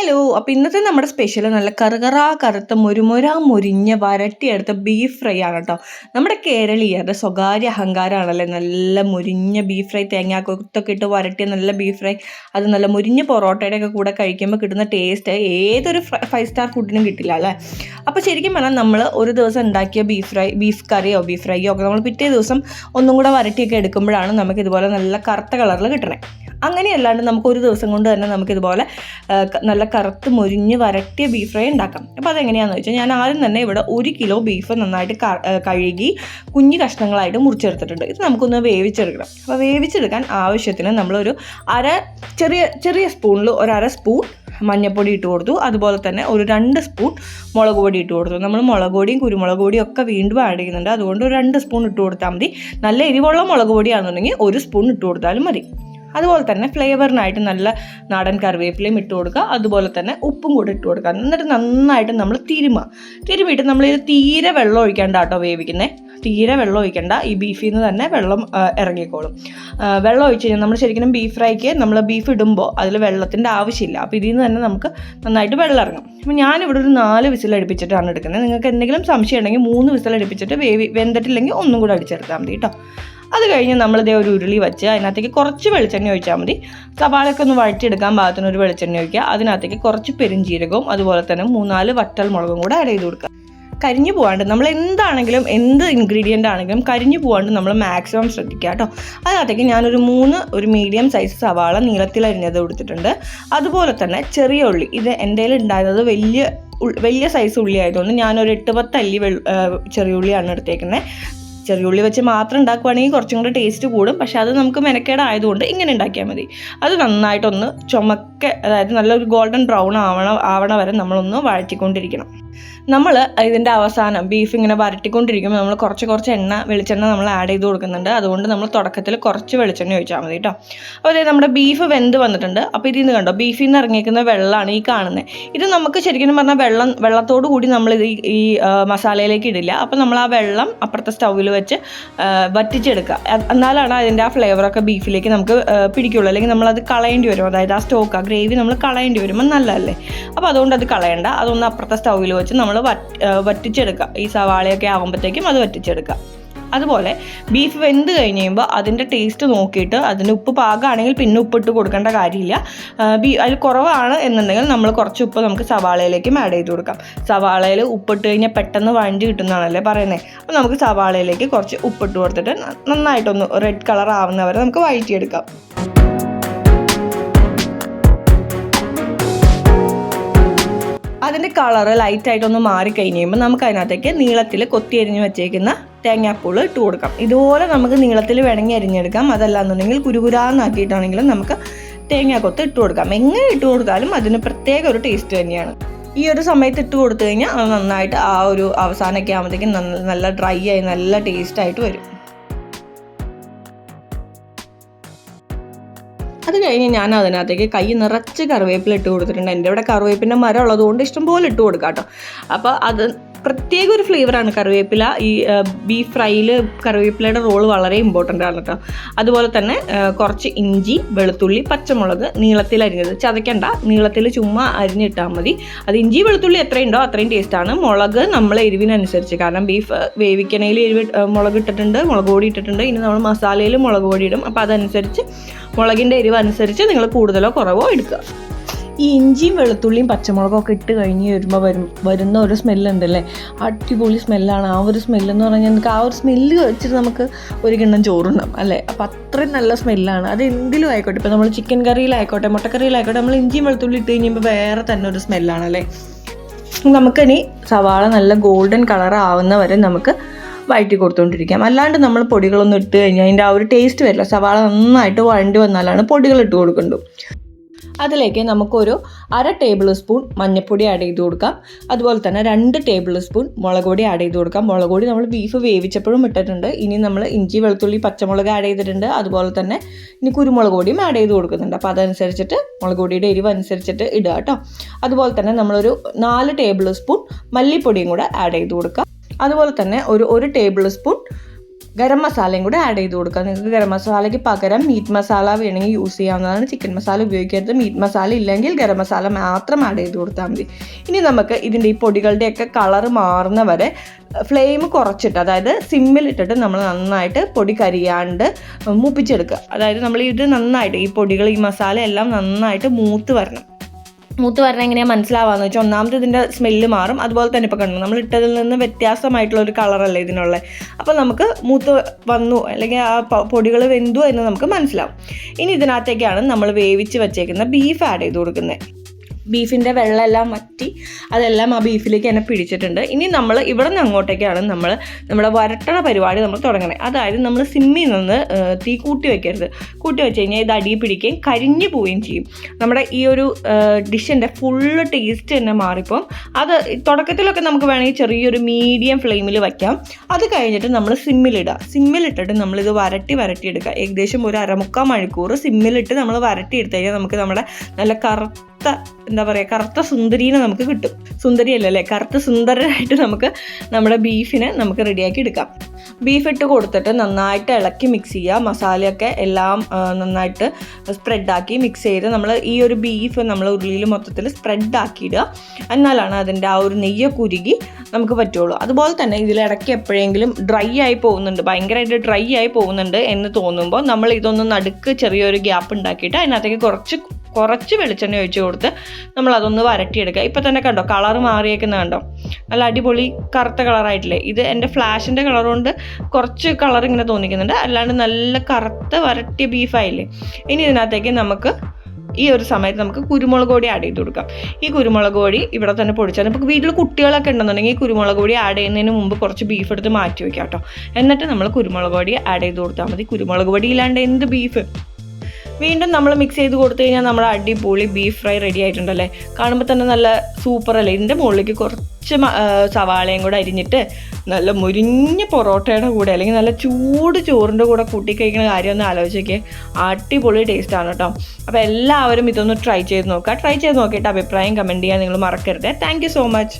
Hello അപ്പോൾ ഇന്നത്തെ നമ്മുടെ സ്പെഷ്യൽ നല്ല കറുകറ കറുത്ത മുരുമുര മുരിഞ്ഞ വരട്ടിയെടുത്ത ബീഫ് ഫ്രൈ ആണ് കേട്ടോ നമ്മുടെ കേരളീയരുടെ സ്വകാര്യ അഹങ്കാരമാണല്ലേ നല്ല മുരിഞ്ഞ ബീഫ് ഫ്രൈ തേങ്ങാക്കൊത്തൊക്കെ ഇട്ട് വരട്ടിയ നല്ല ബീഫ് ഫ്രൈ അത് നല്ല മുരിഞ്ഞ പൊറോട്ടയുടെ ഒക്കെ കൂടെ കഴിക്കുമ്പോൾ കിട്ടുന്ന ടേസ്റ്റ് ഏതൊരു ഫൈവ് സ്റ്റാർ ഫുഡിനും കിട്ടില്ല അല്ലേ? അപ്പോൾ ശരിക്കും പറഞ്ഞാൽ നമ്മൾ ഒരു ദിവസം ഉണ്ടാക്കിയ ബീഫ് ഫ്രൈ ബീഫ് കറിയോ ബീഫ് ഫ്രൈയോ ഒക്കെ നമ്മൾ പിറ്റേ ദിവസം ഒന്നും കൂടെ വരട്ടിയൊക്കെ എടുക്കുമ്പോഴാണ് നമുക്ക് ഇതുപോലെ നല്ല കറുത്ത കളറിൽ കിട്ടണേ. അങ്ങനെയല്ലാണ്ട് നമുക്ക് ഒരു ദിവസം കൊണ്ട് തന്നെ നമുക്കിതുപോലെ നല്ല കറുത്ത് മുരിഞ്ഞ് വരട്ടിയ ബീഫ് ഫ്രൈ ഉണ്ടാക്കാം. അപ്പോൾ അതെങ്ങനെയാണെന്ന് വെച്ചാൽ ഞാൻ ആദ്യം തന്നെ ഇവിടെ ഒരു കിലോ ബീഫ് നന്നായിട്ട് കഴുകി കുഞ്ഞു കഷ്ണങ്ങളായിട്ട് മുറിച്ചെടുത്തിട്ടുണ്ട്. ഇത് നമുക്കൊന്ന് വേവിച്ചെടുക്കണം. അപ്പോൾ വേവിച്ചെടുക്കാൻ ആവശ്യത്തിന് നമ്മളൊരു അര ചെറിയ ചെറിയ സ്പൂണിൽ ഒരു അര സ്പൂൺ മഞ്ഞൾപ്പൊടി ഇട്ട് കൊടുത്തു. അതുപോലെ തന്നെ ഒരു രണ്ട് സ്പൂൺ മുളക് പൊടി ഇട്ട് കൊടുത്തു. നമ്മൾ മുളക് പൊടിയും കുരുമുളക് പൊടിയും ഒക്കെ വീണ്ടും ആഡ് ചെയ്യുന്നുണ്ട്. അതുകൊണ്ട് ഒരു രണ്ട് സ്പൂൺ ഇട്ട് കൊടുത്താൽ മതി. നല്ല എരിവുള്ള മുളക് പൊടിയാണെന്നുണ്ടെങ്കിൽ ഒരു സ്പൂൺ ഇട്ട് കൊടുത്താലും മതി. അതുപോലെ തന്നെ ഫ്ലേവറിനായിട്ട് നല്ല നാടൻ കറിവേപ്പിലയും ഇട്ട് കൊടുക്കുക. അതുപോലെ തന്നെ ഉപ്പും കൂടി ഇട്ട് കൊടുക്കുക. എന്നിട്ട് നന്നായിട്ട് നമ്മൾ തിരുമുക തിരുമിയിട്ട് നമ്മൾ ഇത് തീരെ വെള്ളം ഒഴിക്കേണ്ട കേട്ടോ വേവിക്കുന്നത് തീരെ വെള്ളം ഒഴിക്കേണ്ട. ഈ ബീഫിൽ നിന്ന് തന്നെ വെള്ളം ഇറങ്ങിക്കോളും. വെള്ളം ഒഴിച്ച് കഴിഞ്ഞാൽ നമ്മൾ ശരിക്കും ബീഫ് ഫ്രൈക്ക് നമ്മൾ ബീഫ് ഇടുമ്പോൾ അതിൽ വെള്ളത്തിന്റെ ആവശ്യമില്ല. അപ്പോൾ ഇതിൽ നിന്ന് തന്നെ നമുക്ക് നന്നായിട്ട് വെള്ളം ഇറങ്ങും. അപ്പോൾ ഞാനിവിടെ ഒരു നാല് വിസിൽ അടുപ്പിച്ചിട്ടാണ് എടുക്കുന്നത്. നിങ്ങൾക്ക് എന്തെങ്കിലും സംശയം ഉണ്ടെങ്കിൽ മൂന്ന് വിസിൽ അടുപ്പിച്ചിട്ട് വേവി വെന്തിട്ടില്ലെങ്കിൽ ഒന്നും കൂടെ അടിച്ചെടുത്താൽ മതി കേട്ടോ. അത് കഴിഞ്ഞ് നമ്മളിതേ ഒരു ഉരുളി വെച്ച് അതിനകത്തേക്ക് കുറച്ച് വെളിച്ചെണ്ണ ഒഴിച്ചാൽ മതി. സവാളയൊക്കെ ഒന്ന് വഴറ്റിയെടുക്കാൻ പാകത്തിന് ഒരു വെളിച്ചെണ്ണ ഒഴിക്കുക. അതിനകത്തേക്ക് കുറച്ച് പെരുംജീരകവും അതുപോലെ തന്നെ മൂന്നാൽ വറ്റൽ മുളകും കൂടെ ആഡ് ചെയ്ത് കൊടുക്കുക. കരിഞ്ഞു പോകാണ്ട് നമ്മൾ എന്താണെങ്കിലും എന്ത് ഇൻഗ്രീഡിയന്റ് ആണെങ്കിലും കരിഞ്ഞു പോകാണ്ട് നമ്മൾ മാക്സിമം ശ്രദ്ധിക്കുക കേട്ടോ. അതിനകത്തേക്ക് ഞാനൊരു മൂന്ന് ഒരു മീഡിയം സൈസ് സവാള നീളത്തിൽ അരിഞ്ഞത് കൊടുത്തിട്ടുണ്ട്. അതുപോലെ തന്നെ ചെറിയ ഉള്ളി. ഇത് എന്റെ ഉണ്ടായിരുന്നത് വലിയ വലിയ സൈസ് ഉള്ളി ആയതുകൊണ്ട് ഞാനൊരു എട്ട് പത്ത് അല്ലി വെള്ള ചെറിയ ഉള്ളിയാണ് എടുത്തേക്കുന്നത്. ചെറിയ ഉള്ളി വെച്ച് മാത്രം ഉണ്ടാക്കുവാണെങ്കിൽ കുറച്ചും കൂടെ ടേസ്റ്റ് കൂടും. പക്ഷെ അത് നമുക്ക് മെനക്കേടായതുകൊണ്ട് ഇങ്ങനെ ഉണ്ടാക്കിയാൽ മതി. അത് നന്നായിട്ടൊന്ന് ചുമക്ക അതായത് നല്ലൊരു ഗോൾഡൻ ബ്രൗൺ ആവണം ആവണ വരെ നമ്മളൊന്ന് വഴറ്റിക്കൊണ്ടിരിക്കണം. നമ്മൾ ഇതിന്റെ അവസാനം ബീഫ് ഇങ്ങനെ വരട്ടിക്കൊണ്ടിരിക്കുമ്പോൾ നമ്മൾ കുറച്ച് കുറച്ച് എണ്ണ വെളിച്ചെണ്ണ നമ്മൾ ആഡ് ചെയ്ത് കൊടുക്കുന്നുണ്ട്. അതുകൊണ്ട് നമ്മൾ തുടക്കത്തിൽ കുറച്ച് വെളിച്ചെണ്ണ ഒഴിച്ചാൽ മതി കേട്ടോ. അപ്പോൾ അതായത് നമ്മുടെ ബീഫ് വെന്ത് വന്നിട്ടുണ്ട്. അപ്പോൾ ഇതിൽ നിന്ന് കണ്ടോ? ബീഫിൽ നിന്ന് ഇറങ്ങിയിരിക്കുന്ന വെള്ളമാണ് ഈ കാണുന്നത്. ഇത് നമുക്ക് ശരിക്കും പറഞ്ഞാൽ വെള്ളം വെള്ളത്തോടു കൂടി നമ്മൾ ഇത് ഈ മസാലയിലേക്ക് ഇടില്ല. അപ്പോൾ നമ്മൾ ആ വെള്ളം അപ്പുറത്തെ സ്റ്റൗവിൽ വെച്ച് വറ്റിച്ചെടുക്കുക. എന്നാലാണ് അതിന്റെ ആ ഫ്ലേവറൊക്കെ ബീഫിലേക്ക് നമുക്ക് പിടിക്കുള്ളൂ. അല്ലെങ്കിൽ നമ്മളത് കളയേണ്ടി വരും. അതായത് ആ സ്റ്റോക്ക് ആ ഗ്രേവി നമ്മൾ കളയേണ്ടി വരുമ്പോൾ നല്ലതല്ലേ? അപ്പോൾ അതുകൊണ്ട് അത് കളയണ്ട. അതൊന്ന് അപ്പുറത്തെ സ്റ്റൗവിൽ വെച്ച് നമ്മൾ വറ്റിച്ചെടുക്കുക. ഈ സവാളയൊക്കെ ആകുമ്പോഴത്തേക്കും അത് വറ്റിച്ചെടുക്കുക. അതുപോലെ ബീഫ് വെന്ത് കഴിഞ്ഞ് കഴിയുമ്പോൾ അതിന്റെ ടേസ്റ്റ് നോക്കിയിട്ട് അതിന് ഉപ്പ് പാകമാണെങ്കിൽ പിന്നെ ഉപ്പിട്ട് കൊടുക്കേണ്ട കാര്യമില്ല. ബീ അതിൽ കുറവാണ് എന്നുണ്ടെങ്കിൽ നമ്മൾ കുറച്ച് ഉപ്പ് നമുക്ക് സവാളയിലേക്കും ആഡ് ചെയ്ത് കൊടുക്കാം. സവാളയിൽ ഉപ്പിട്ട് കഴിഞ്ഞാൽ പെട്ടെന്ന് വഴഞ്ഞ് കിട്ടുന്നതാണല്ലേ പറയുന്നത് അപ്പോൾ നമുക്ക് സവാളയിലേക്ക് കുറച്ച് ഉപ്പിട്ട് കൊടുത്തിട്ട് നന്നായിട്ടൊന്ന് റെഡ് കളർ ആവുന്നവരെ നമുക്ക് വഴറ്റിയെടുക്കാം. അതിന്റെ കളറ് ലൈറ്റായിട്ടൊന്ന് മാറിക്കഴിഞ്ഞ് കഴിയുമ്പോൾ നമുക്ക് അതിനകത്തേക്ക് നീളത്തിൽ കൊത്തിയരിഞ്ഞ് വെച്ചേക്കുന്ന തേങ്ങാപ്പൂൾ ഇട്ട് കൊടുക്കാം. ഇതുപോലെ നമുക്ക് നീളത്തിൽ വേണമെങ്കിൽ അരിഞ്ഞെടുക്കാം. അതല്ലാന്നുണ്ടെങ്കിൽ കുരുകുരാന്നാക്കിയിട്ടാണെങ്കിലും നമുക്ക് തേങ്ങാക്കൊത്ത് ഇട്ട് കൊടുക്കാം. എങ്ങനെ ഇട്ട് കൊടുത്താലും അതിന് പ്രത്യേക ഒരു ടേസ്റ്റ് തന്നെയാണ്. ഈ ഒരു സമയത്ത് ഇട്ട് കൊടുത്തു കഴിഞ്ഞാൽ അത് നന്നായിട്ട് ആ ഒരു അവസാനമൊക്കെ ആകുമ്പോഴത്തേക്കും നല്ല ഡ്രൈ ആയി നല്ല ടേസ്റ്റായിട്ട് വരും. അത് കഴിഞ്ഞ് ഞാൻ അതിനകത്തേക്ക് കൈ നിറച്ച് കറിവേപ്പില ഇട്ട് കൊടുത്തിട്ടുണ്ട്. എന്റെ ഇവിടെ കറിവേപ്പിന്റെ മരം ഉള്ളതുകൊണ്ട് ഇഷ്ടംപോലെ ഇട്ട് കൊടുക്കാം കേട്ടോ. അപ്പോൾ അത് പ്രത്യേക ഒരു ഫ്ലേവറാണ് കറിവേപ്പില. ഈ ബീഫ് ഫ്രൈയിൽ കറിവേപ്പിലയുടെ റോൾ വളരെ ഇമ്പോർട്ടന്റ് ആണ് കേട്ടോ അതുപോലെ തന്നെ കുറച്ച് ഇഞ്ചി വെളുത്തുള്ളി പച്ചമുളക് നീളത്തിൽ അരിഞ്ഞത്. ചതയ്ക്കണ്ട. നീളത്തിൽ ചുമ്മാ അരിഞ്ഞിട്ടാൽ മതി. അത് ഇഞ്ചി വെളുത്തുള്ളി എത്രയുണ്ടോ അത്രയും ടേസ്റ്റാണ് മുളക് നമ്മളെ എരിവിനനുസരിച്ച്. കാരണം ബീഫ് വേവിക്കണയിൽ എരിവ് മുളക് ഇട്ടിട്ടുണ്ട് മുളക് പൊടി ഇട്ടിട്ടുണ്ട്. ഇനി നമ്മൾ മസാലയിൽ മുളക് പൊടി ഇടും. അപ്പോൾ അതനുസരിച്ച് മുളകിന്റെ എരിവ് അനുസരിച്ച് നിങ്ങൾ കൂടുതലോ കുറവോ എടുക്കുക. ഈ ഇഞ്ചിയും വെളുത്തുള്ളിയും പച്ചമുളകും ഒക്കെ ഇട്ട് കഴിഞ്ഞ് വരുമ്പോൾ വരും വരുന്ന ഒരു സ്മെല്ലുണ്ടല്ലേ? അടിപൊളി സ്മെല്ലാണ്. ആ ഒരു സ്മെല്ലെന്ന് പറഞ്ഞാൽ നമുക്ക് ആ ഒരു സ്മെല്ല് വെച്ചിട്ട് നമുക്ക് ഒരു കിണ്ണം ചോറുണ്ടാവും അല്ലേ? അപ്പോൾ അത്രയും നല്ല സ്മെല്ലാണ്. അത് എന്തിലും ആയിക്കോട്ടെ. ഇപ്പോൾ നമ്മൾ ചിക്കൻ കറിയിലായിക്കോട്ടെ മുട്ടക്കറിയിലായിക്കോട്ടെ നമ്മൾ ഇഞ്ചിയും വെളുത്തുള്ളി ഇട്ട് കഴിയുമ്പോൾ വേറെ തന്നെ ഒരു സ്മെല്ലാണ് സ്മെല്ലാണല്ലേ നമുക്കിനി സവാള നല്ല ഗോൾഡൻ കളർ ആവുന്ന വരെ നമുക്ക് വഴറ്റി കൊടുത്തുകൊണ്ടിരിക്കാം അല്ലാണ്ട് നമ്മൾ പൊടികളൊന്നും ഇട്ട് കഴിഞ്ഞാൽ അതിന്റെ ആ ഒരു ടേസ്റ്റ് വരില്ല. സവാള നന്നായിട്ട് വഴണ്ടി വന്നാലാണ് പൊടികൾ ഇട്ട് കൊടുക്കേണ്ടത് അതിലേക്ക് നമുക്കൊരു അര ടേബിൾ സ്പൂൺ മഞ്ഞൾപ്പൊടി ആഡ് ചെയ്ത് കൊടുക്കാം. അതുപോലെ തന്നെ രണ്ട് ടേബിൾ സ്പൂൺ മുളക് പൊടി ആഡ് ചെയ്ത് കൊടുക്കാം. മുളക് പൊടി നമ്മൾ ബീഫ് വേവിച്ചപ്പോഴും ഇട്ടിട്ടുണ്ട്. ഇനി നമ്മൾ ഇഞ്ചി വെളുത്തുള്ളി പച്ചമുളക് ആഡ് ചെയ്തിട്ടുണ്ട്. അതുപോലെ തന്നെ ഇനി കുരുമുളക് പൊടിയും ആഡ് ചെയ്ത് കൊടുക്കുന്നുണ്ട്. അപ്പോൾ അതനുസരിച്ചിട്ട് മുളക് പൊടിയുടെ എരിവ് അനുസരിച്ചിട്ട് ഇടുക കേട്ടോ. അതുപോലെ തന്നെ നമ്മളൊരു നാല് ടേബിൾ സ്പൂൺ മല്ലിപ്പൊടിയും കൂടെ ആഡ് ചെയ്ത് കൊടുക്കാം. അതുപോലെ തന്നെ ഒരു ഒരു ടേബിൾ സ്പൂൺ ഗരം മസാലയും കൂടെ ആഡ് ചെയ്ത് കൊടുക്കുക. നിങ്ങൾക്ക് ഗരം മസാലയ്ക്ക് പകരം മീറ്റ് മസാല വേണമെങ്കിൽ യൂസ് ചെയ്യാവുന്നതാണ്. ചിക്കൻ മസാല ഉപയോഗിക്കരുത്. മീറ്റ് മസാല ഇല്ലെങ്കിൽ ഗരം മസാല മാത്രം ആഡ് ചെയ്ത് കൊടുത്താൽ മതി. ഇനി നമുക്ക് ഇതിന്റെ ഈ പൊടികളുടെയൊക്കെ കളർ മാറുന്ന വരെ ഫ്ലെയിം കുറച്ചിട്ട് അതായത് സിമ്മിലിട്ടിട്ട് നമ്മൾ നന്നായിട്ട് പൊടി കരിയാണ്ട് മൂപ്പിച്ചെടുക്കുക. അതായത് നമ്മൾ ഇത് നന്നായിട്ട് ഈ പൊടികൾ ഈ മസാല എല്ലാം നന്നായിട്ട് മൂത്ത് വരണം. മൂത്ത് വരണം എങ്ങനെയാണ് മനസ്സിലാവാന്ന് വെച്ചാൽ ഒന്നാമത് ഇതിന്റെ സ്മെല്ല് മാറും. അതുപോലെ തന്നെ ഇപ്പോൾ കണ്ടു നമ്മൾ ഇട്ടതിൽ നിന്ന് വ്യത്യാസമായിട്ടുള്ള ഒരു കളറല്ലേ ഇതിനുള്ളത് അപ്പോൾ നമുക്ക് മൂത്ത് വന്നു അല്ലെങ്കിൽ ആ പൊടികൾ വെന്തു എന്ന് നമുക്ക് മനസ്സിലാവും. ഇനി ഇതിനകത്തേക്കാണ് നമ്മൾ വേവിച്ച് വെച്ചേക്കുന്ന ബീഫ് ആഡ് ചെയ്ത് കൊടുക്കുന്നത്. ബീഫിന്റെ വെള്ളമെല്ലാം വറ്റി അതെല്ലാം ആ ബീഫിലേക്ക് തന്നെ പിടിച്ചിട്ടുണ്ട്. ഇനി നമ്മൾ ഇവിടെ നിന്ന് അങ്ങോട്ടേക്കാണ് നമ്മൾ നമ്മുടെ വരട്ടണ പരിപാടി നമ്മൾ തുടങ്ങണേ. അതായത് നമ്മൾ സിമ്മിൽ നിന്ന് തീ കൂട്ടി വെക്കരുത്. കൂട്ടി വെച്ച് കഴിഞ്ഞാൽ ഇത് അടിയിൽ പിടിക്കുകയും കരിഞ്ഞു പോവുകയും ചെയ്യും. നമ്മുടെ ഈ ഒരു ഡിഷിന്റെ ഫുള്ള് ടേസ്റ്റ് തന്നെ മാറിപ്പോവും. അത് തുടക്കത്തിലൊക്കെ നമുക്ക് വേണമെങ്കിൽ ചെറിയൊരു മീഡിയം ഫ്ലെയിമിൽ വയ്ക്കാം അത് കഴിഞ്ഞിട്ട് നമ്മൾ സിമ്മിലിടുക. സിമ്മിലിട്ടിട്ട് നമ്മളിത് വരട്ടി വരട്ടി എടുക്കുക. ഏകദേശം ഒരു അരമുക്കാൽ മണിക്കൂർ സിമ്മിലിട്ട് നമ്മൾ വരട്ടി എടുത്തു കഴിഞ്ഞാൽ നമുക്ക് നമ്മുടെ നല്ല കറുത്ത എന്താ പറയുക കറുത്ത സുന്ദരീനെ നമുക്ക് കിട്ടും. സുന്ദരിയല്ല അല്ലേ? കറുത്ത സുന്ദരനായിട്ട് നമുക്ക് നമ്മുടെ ബീഫിനെ നമുക്ക് റെഡിയാക്കി എടുക്കാം. ബീഫ് ഇട്ട് കൊടുത്തിട്ട് നന്നായിട്ട് ഇളക്കി മിക്സ് ചെയ്യുക. മസാലയൊക്കെ എല്ലാം നന്നായിട്ട് സ്പ്രെഡാക്കി മിക്സ് ചെയ്ത് നമ്മൾ ഈ ഒരു ബീഫ് നമ്മൾ ഉരുളിയിൽ മൊത്തത്തിൽ സ്പ്രെഡാക്കിയിടുക എന്നാലാണ് അതിന്റെ ആ ഒരു നെയ്യൊക്കെ ഉരുകി നമുക്ക് പറ്റുള്ളൂ. അതുപോലെ തന്നെ ഇതിലിടയ്ക്ക് എപ്പോഴെങ്കിലും ഡ്രൈ ആയി പോകുന്നുണ്ട്. ഭയങ്കരമായിട്ട് ഡ്രൈ ആയി പോകുന്നുണ്ട് എന്ന് തോന്നുമ്പോൾ നമ്മൾ ഇതൊന്ന് നടുക്ക് ചെറിയൊരു ഗ്യാപ്പ് ഉണ്ടാക്കിയിട്ട് അതിനകത്തേക്ക് കുറച്ച് കുറച്ച് വെളിച്ചെണ്ണ ഒഴിച്ച് കൊടുത്ത് നമ്മൾ അതൊന്ന് വരട്ടിയെടുക്കുക. ഇപ്പം തന്നെ കണ്ടോ കളർ മാറിയേക്കുന്ന കണ്ടോ? നല്ല അടിപൊളി കറുത്ത കളറായിട്ടില്ലേ ഇത് എന്റെ ഫ്ലാഷിന്റെ കളർ കൊണ്ട് കുറച്ച് കളർ ഇങ്ങനെ തോന്നിക്കുന്നുണ്ട്. അല്ലാണ്ട് നല്ല കറുത്ത വരട്ടിയ ബീഫായില്ലേ ഇനി ഇതിനകത്തേക്ക് നമുക്ക് ഈ ഒരു സമയത്ത് നമുക്ക് കുരുമുളക് പൊടി ആഡ് ചെയ്ത് കൊടുക്കാം. ഈ കുരുമുളക് പൊടി ഇവിടെ തന്നെ പൊടിച്ചാൽ നമുക്ക് വീട്ടിൽ കുട്ടികളൊക്കെ ഉണ്ടെന്നുണ്ടെങ്കിൽ കുരുമുളക് പൊടി ആഡ് ചെയ്യുന്നതിന് മുമ്പ് കുറച്ച് ബീഫ് എടുത്ത് മാറ്റി വെക്കാം കേട്ടോ. എന്നിട്ട് നമ്മൾ കുരുമുളക് പൊടി ആഡ് ചെയ്ത് കൊടുത്താൽ മതി. കുരുമുളക് പൊടി ഇല്ലാണ്ട് എന്ത് ബീഫ് വീണ്ടും നമ്മൾ മിക്സ് ചെയ്ത് കൊടുത്തു കഴിഞ്ഞാൽ നമ്മുടെ അടിപൊളി ബീഫ് ഫ്രൈ റെഡി ആയിട്ടുണ്ടല്ലേ? കാണുമ്പോൾ തന്നെ നല്ല സൂപ്പർ അല്ലേ? ഇതിന്റെ മുകളിലേക്ക് കുറച്ച് സവാളയും കൂടെ അരിഞ്ഞിട്ട് നല്ല മുരിഞ്ഞ പൊറോട്ടയുടെ കൂടെ അല്ലെങ്കിൽ നല്ല ചൂട് ചോറിന്റെ കൂടെ കൂട്ടി കഴിക്കുന്ന കാര്യം ഒന്ന് ആലോചിക്കേ അടിപൊളി ടേസ്റ്റ് ആണ് കേട്ടോ അപ്പോൾ എല്ലാവരും ഇതൊന്ന് ട്രൈ ചെയ്ത് നോക്കുക ട്രൈ ചെയ്ത് നോക്കിയിട്ട് അഭിപ്രായം കമന്റ് ചെയ്യാൻ നിങ്ങൾ മറക്കരുത്. Thank so much